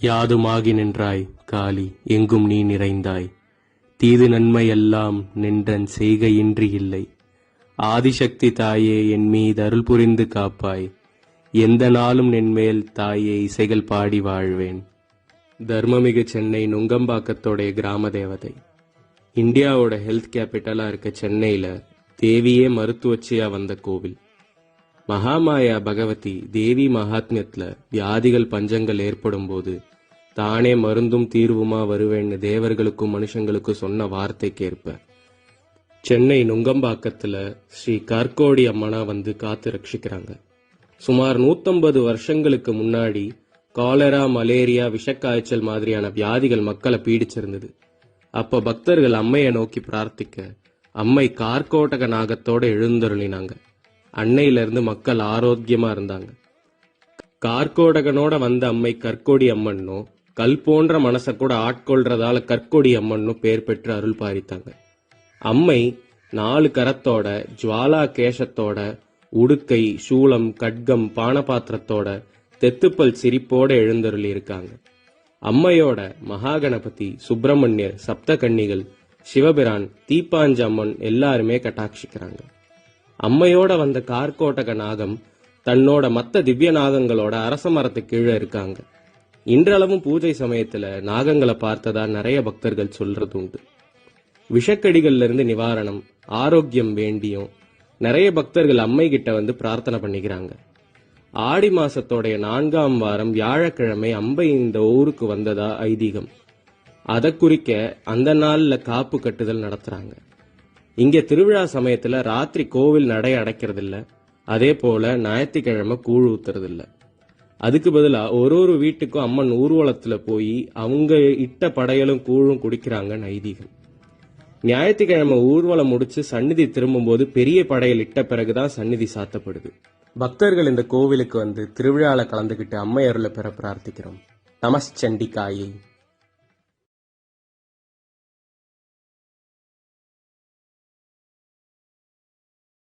யாதுமாகி நின்றாய் காளி எங்கும் நீ நிறைந்தாய். தீது நன்மை எல்லாம் நின்றன் செய்கையின்றி இல்லை. ஆதிசக்தி தாயே என் மீது அருள் புரிந்து காப்பாய். எந்த நாளும் நின்மேல் தாயே இசைகள் பாடி வாழ்வேன். தர்மமிகு சென்னை நுங்கம்பாக்கத்தோடைய கிராம தேவதை இந்தியாவோட ஹெல்த் கேபிட்டலா இருக்க சென்னையில தேவியே மருத்துவச்சியா வந்த கோவில். மகாமாயா பகவதி தேவி மகாத்மியத்துல வியாதிகள் பஞ்சங்கள் ஏற்படும் போது தானே மருந்தும் தீர்வுமா வருவேன்னு தேவர்களுக்கும் மனுஷங்களுக்கும் சொன்ன வார்த்தைக்கேற்ப. சென்னை நுங்கம்பாக்கத்துல ஸ்ரீ கற்கோடி அம்மனா வந்து காத்து ரட்சிக்கிறாங்க. சுமார் 150 வருஷங்களுக்கு முன்னாடி காலரா மலேரியா விஷக்காய்ச்சல் மாதிரியான வியாதிகள் மக்களை பீடிச்சிருந்தது. அப்ப பக்தர்கள் அம்மையை நோக்கி பிரார்த்திக்க அம்மை கார்கோட்டக நாகத்தோட எழுந்தருளினாங்க. அன்னையிலிருந்து மக்கள் ஆரோக்கியமா இருந்தாங்க. கார்கோடகனோட வந்த அம்மை கற்கோடி அம்மன்னும் கல் போன்ற மனசை கூட ஆட்கொள்றதால கற்கொடி அம்மன்னும் பேர் பெற்று அருள் பாரித்தாங்க. அம்மை நாலு கரத்தோட ஜுவாலா கேசத்தோட உடுக்கை சூளம் கட்கம் பானபாத்திரத்தோட தெத்துப்பல் சிரிப்போட எழுந்தருளி இருக்காங்க. அம்மையோட மகாகணபதி சுப்பிரமணியர் சப்த கன்னிகள் சிவபிரான் தீப்பாஞ்சம்மன் எல்லாருமே கட்டாட்சிக்கிறாங்க. அம்மையோட வந்த கார்கோட்டக நாகம் தன்னோட மற்ற திவ்ய நாகங்களோட அரச மரத்து கீழே இருக்காங்க. இன்றளவும் பூஜை சமயத்துல நாகங்களை பார்த்ததா நிறைய பக்தர்கள் சொல்றது உண்டு. விஷக்கடிகள்ல இருந்து நிவாரணம் ஆரோக்கியம் வேண்டியும் நிறைய பக்தர்கள் அம்மை கிட்ட வந்து பிரார்த்தனை பண்ணிக்கிறாங்க. ஆடி மாசத்தோடைய நான்காம் வாரம் வியாழக்கிழமை அம்பை இந்த ஊருக்கு வந்ததா ஐதீகம். அதை குறிக்க அந்த நாள்ல காப்பு கட்டுதல் நடத்துறாங்க. இங்கே திருவிழா சமயத்தில் ராத்திரி கோவில் நடை அடைக்கிறதில்ல. அதே போல ஞாயிற்றுக்கிழமை கூழ் ஊத்துறதில்ல. அதுக்கு பதிலாக ஒரு ஒரு வீட்டுக்கும் அம்மன் ஊர்வலத்தில் போய் அவங்க இட்ட படையலும் கூழும் குடிக்கிறாங்க ஐதீகம் ஞாயிற்றுக்கிழமை ஊர்வலம் முடிச்சு சந்நிதி திரும்பும்போது பெரிய படையல் இட்ட பிறகுதான் சந்நிதி சாத்தப்படுது. பக்தர்கள் இந்த கோவிலுக்கு வந்து திருவிழாவில் கலந்துக்கிட்டு அம்மையருளை பெற பிரார்த்திக்கிறோம். நமஸ்சண்டிகாயை